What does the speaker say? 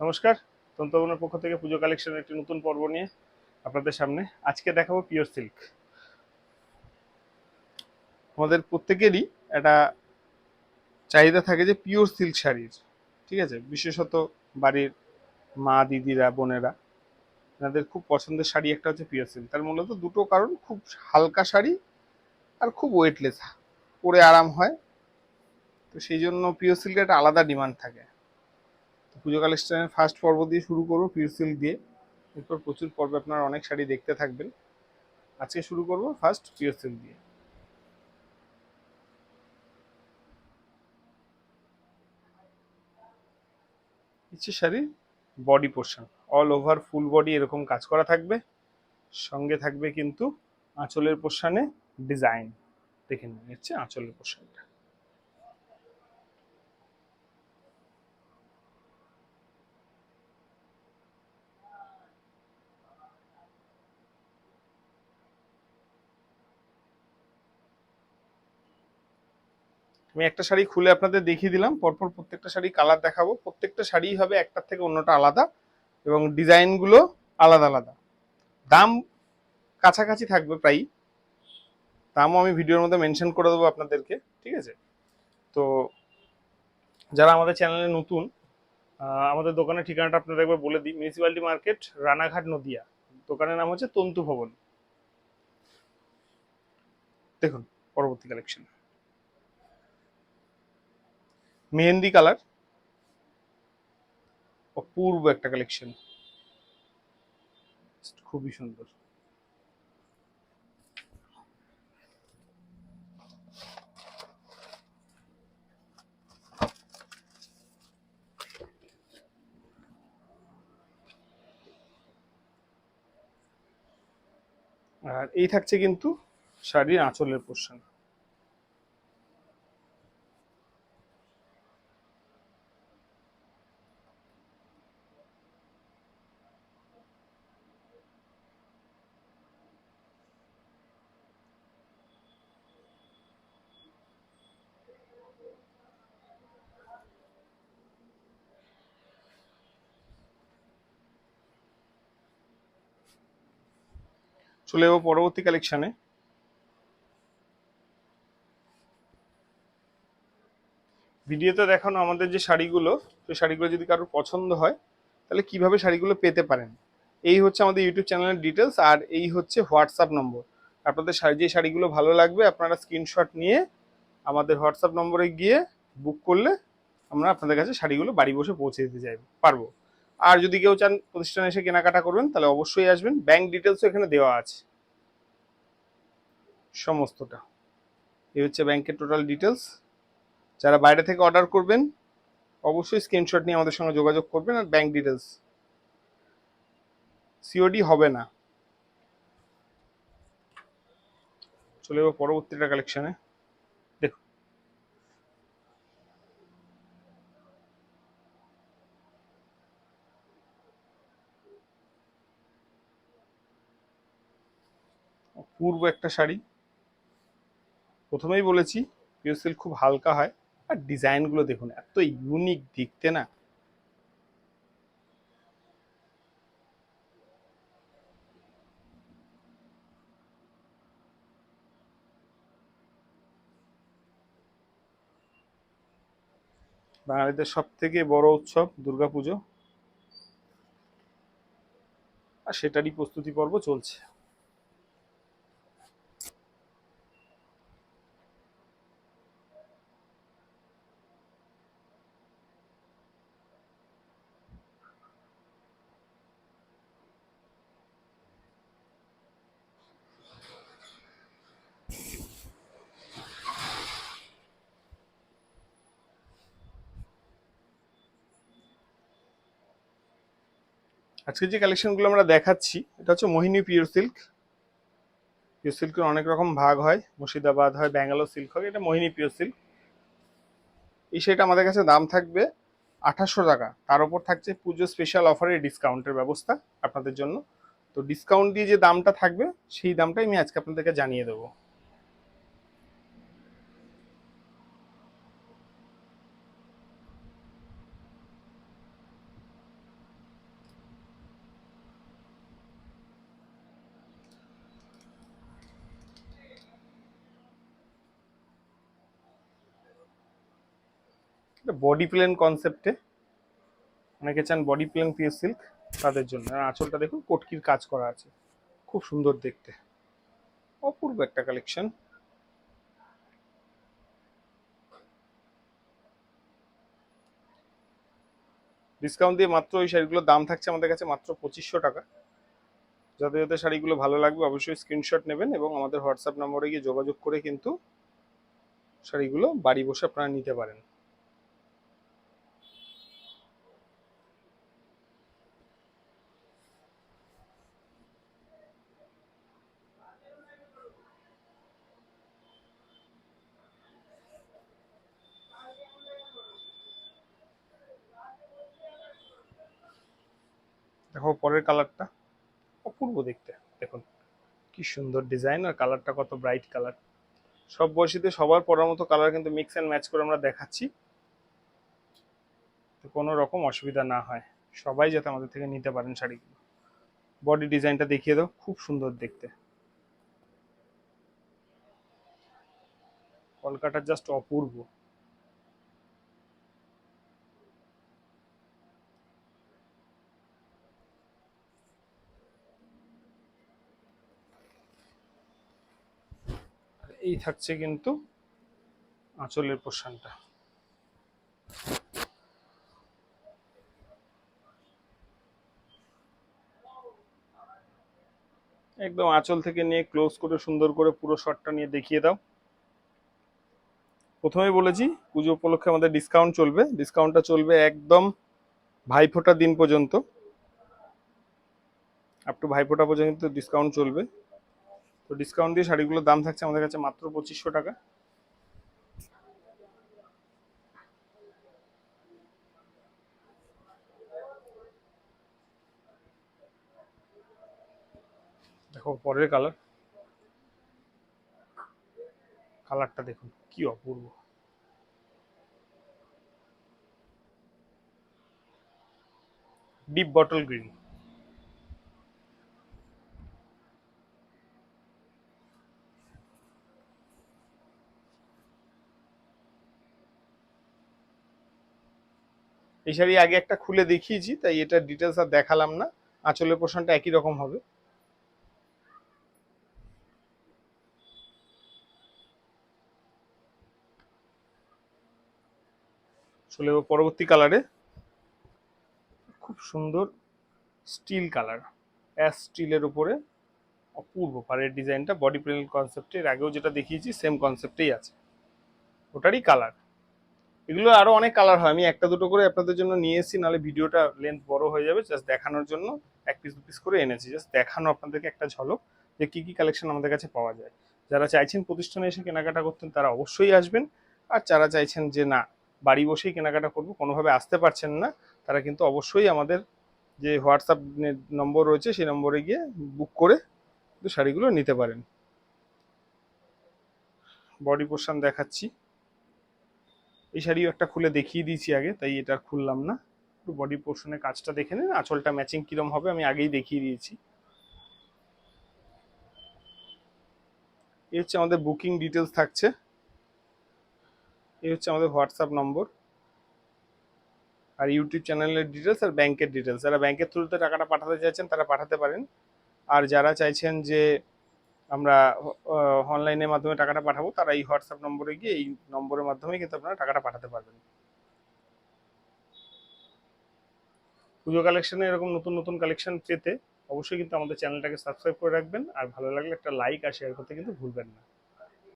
নমস্কার তন্ত্রবনের পক্ষ থেকে পুজো কালেকশনের একটি নতুন পর্ব নিয়ে আপনাদের সামনে আজকে দেখাবো পিওর সিল্ক। আমাদের প্রত্যেকেরই একটা চাহিদা থাকে যে পিওর সিল্ক শাড়ির, ঠিক আছে? বিশেষত বাড়ির মা, দিদিরা, বোনেরা, এনাদের খুব পছন্দের শাড়ি একটা হচ্ছে পিওর সিল্ক। তার মূলত দুটো কারণ, খুব হালকা শাড়ি আর খুব ওয়েটলেস পরে আরাম হয়, তো সেই জন্য পিওর সিল্কের একটা আলাদা ডিমান্ড থাকে। পুজো কালেকশনের ফার্স্ট পর্ব দিয়ে শুরু করব পিওর সিল্ক দিয়ে। এরপর প্রচুর পর্বে আপনারা অনেক শাড়ি দেখতে থাকবেন। আজকে শুরু করব ফার্স্ট পিওর সিল্ক দিয়ে। ইচ্ছে sari body portion all over full body এরকম কাজ করা থাকবে। সঙ্গে থাকবে কিন্তু আঁচলের পোর্শানে ডিজাইন দেখে নিন হচ্ছে আঁচলের পোর্শনটা আমি একটা শাড়ি খুলে আপনাদের দেখিয়ে দিলাম। পরপর প্রত্যেকটা শাড়ি কালার দেখাবো। প্রত্যেকটা শাড়ি হবে একটার থেকে অন্যটা আলাদা এবং ডিজাইনগুলো আলাদা আলাদা। দাম কাছাকাছি থাকবে প্রায় দামও আমি ভিডিওর মধ্যে মেনশন করে দেবো আপনাদেরকে, ঠিক আছে? তো যারা আমাদের চ্যানেলে নতুন আমাদের দোকানের ঠিকানাটা আপনাদের একবার বলে দিই। Municipality market, Ranaghat, Nadia. দোকানের নাম হচ্ছে তন্তু ভবন। দেখুন, পরবর্তী কালেকশন মেহেন্দি কালার অপূর্ব একটা কালেকশন খুবই সুন্দর। আর এই থাকছে কিন্তু শাড়ির আঁচলের পোর্শন চলে যাব পরবর্তী কালেকশনে ভিডিওতে দেখানো আমাদের যে শাড়িগুলো সেই শাড়িগুলো যদি কারোর পছন্দ হয়, তাহলে কীভাবে শাড়িগুলো পেতে পারেন? এই হচ্ছে আমাদের ইউটিউব চ্যানেলের ডিটেলস আর এই হচ্ছে হোয়াটসঅ্যাপ নম্বর আপনাদের যে শাড়িগুলো ভালো লাগবে, আপনারা স্ক্রিনশট নিয়ে আমাদের হোয়াটসঅ্যাপ নম্বরে গিয়ে বুক করলে আমরা আপনাদের কাছে শাড়িগুলো বাড়ি বসে পৌঁছে দিতে চাই পারব। আর যদি কেউ চান প্রতিষ্ঠানে এসে কেনাকাটা করবেন, তাহলে অবশ্যই আসবেন। ব্যাংক ডিটেলসও এখানে দেওয়া আছে। সমস্তটা। এই হচ্ছে ব্যাংকের টোটাল ডিটেলস যারা বাইরে থেকে অর্ডার করবেন, অবশ্যই স্ক্রিনশট নিয়ে আমাদের সঙ্গে যোগাযোগ করবেন আর ব্যাংক ডিটেলস সিওডি হবে না। চলে যাব পরবর্তীটা কালেকশনে পূর্ব একটা শাড়ি। প্রথমেই বলেছি পিওর সিল্ক খুব হালকা হয়। আর ডিজাইনগুলো দেখুন, এত ইউনিক দেখতে না। বাঙালিদের সব থেকে বড় উৎসব দুর্গাপুজো। আর সেটারই প্রস্তুতি পর্ব চলছে। আজকে যে কালেকশনগুলো আমরা দেখাচ্ছি, এটা হচ্ছে মোহিনী পিওর সিল্ক পিওর সিল্কের অনেক রকম ভাগ হয়। মুর্শিদাবাদ হয়, ব্যাঙ্গালোর সিল্ক হয়, এটা মোহিনী পিওর সিল্ক এই সেটা আমাদের কাছে দাম থাকবে আঠাশশো টাকা। তার উপর থাকছে পুজো স্পেশাল অফারের ডিসকাউন্টের ব্যবস্থা আপনাদের জন্য। তো ডিসকাউন্ট দিয়ে যে দামটা থাকবে, সেই দামটাই আমি আজকে আপনাদেরকে জানিয়ে দেবো। বডি প্লেন কনসেপ্টে অনেকে চান বডি প্লেন পিওর সিল্ক তাদের জন্য। আর আঁচলটা দেখুন, কটকির কাজ করা আছে। খুব সুন্দর দেখতে। অপূর্ব একটা কালেকশন ডিসকাউন্ট দিয়ে মাত্র ওই শাড়িগুলোর দাম থাকছে আমাদের কাছে মাত্র পঁচিশশো টাকা। যাদের যাদের শাড়িগুলো ভালো লাগবে অবশ্যই স্ক্রিনশট নেবেন এবং আমাদের হোয়াটসঅ্যাপ নম্বরে গিয়ে যোগাযোগ করে কিন্তু শাড়িগুলো বাড়ি বসে আপনারা নিতে পারেন। দেখো পরের কালারটা অপূর্ব দেখতে, দেখুন। কি সুন্দর ডিজাইন আর কালারটা কত ব্রাইট কালার সব বয়সীতে সবার পরার মতো কালার কিন্তু মিক্স অ্যান্ড ম্যাচ করে আমরা দেখাচ্ছি। তো কোনো রকম অসুবিধা না হয়। সবাই যাতে আমাদের থেকে নিতে পারেন শাড়িগুলো। বডি ডিজাইনটা দেখিয়ে দাও, খুব সুন্দর দেখতে। কলকাতার জাস্ট অপূর্ব। এই থাকছে কিন্তু আঁচলের পোর্শনটা একদম আঁচল থেকে নিয়ে ক্লোজ করে সুন্দর করে পুরো শটটা নিয়ে দেখিয়ে দাও। প্রথমেই বলেছি, পুজো উপলক্ষে আমাদের ডিসকাউন্ট চলবে। ডিসকাউন্টটা চলবে একদম ভাইফোঁটার দিন পর্যন্ত। আপ টু ভাইফোঁটা পর্যন্ত ডিসকাউন্ট চলবে। তো ডিসকাউন্ট দিয়ে শাড়িগুলোর দাম থাকছে আমাদের কাছে মাত্র পঁচিশশো টাকা। দেখো পরের কালার কালারটা দেখুন, কি অপূর্ব। ডিপ বটল গ্রিন এই শাড়ি আগে একটা খুলে দেখিয়েছি, তাই এটা ডিটেলস আর দেখালাম না। আঁচলের পোর্শনটা একই রকম হবে। চলে পরবর্তী কালারে খুব সুন্দর স্টিল কালার অ্যাশ স্টিলের উপরে অপূর্ব পাড়ের ডিজাইনটা বডি প্রিন্ট কনসেপ্টে এর আগেও যেটা দেখিয়েছি সেম কনসেপ্টেই আছে। ওটারই কালার এগুলো আরও অনেক কালার হয়। আমি একটা দুটো করে আপনাদের জন্য নিয়ে এসেছি, নাহলে ভিডিওটা লেন্থ বড় হয়ে যাবে। জাস্ট দেখানোর জন্য এক পিস দু পিস করে এনেছি। জাস্ট দেখানো আপনাদেরকে একটা ঝলক যে কি কি কালেকশন আমাদের কাছে পাওয়া যায়। যারা চাইছেন প্রতিষ্ঠানে এসে কেনাকাটা করতেন, তারা অবশ্যই আসবেন। আর যারা চাইছেন যে না, বাড়ি বসেই কেনাকাটা করব, কোনোভাবে আসতে পারছেন না, তারা কিন্তু অবশ্যই আমাদের যে হোয়াটসঅ্যাপ নম্বর রয়েছে, সেই নম্বরে গিয়ে বুক করে শাড়িগুলো নিতে পারেন। বডি পোর্শন দেখাচ্ছি। এই শাড়িও একটা খুলে দেখিয়ে দিয়েছি আগে, তাই এটা খুললাম না। একটু বডি পোর্শনের কাজটা দেখে নিন, আঁচলটা ম্যাচিং কিরম হবে আমি আগেই দেখিয়ে দিয়েছি। এই হচ্ছে আমাদের বুকিং ডিটেলস থাকছে। এই হচ্ছে আমাদের হোয়াটসঅ্যাপ নম্বর আর ইউটিউব চ্যানেলের ডিটেলস আর ব্যাংকের ডিটেলস যারা ব্যাংকের থ্রুতে টাকাটা পাঠাতে চাইছেন তারা পাঠাতে পারেন। আর যারা চাইছেন যে আমরা অনলাইনের মাধ্যমে টাকাটা পাঠাবো। তারা এই হোয়াটসঅ্যাপ নম্বরে গিয়ে এই নম্বরের মাধ্যমে কিন্তু আপনারা টাকাটা পাঠাতে পারবেন। পুজো কালেকশনে এরকম নতুন নতুন কালেকশন পেতে অবশ্যই কিন্তু আমাদের চ্যানেলটাকে সাবস্ক্রাইব করে রাখবেন। আর ভালো লাগলে একটা লাইক আর শেয়ার করতে কিন্তু ভুলবেন না।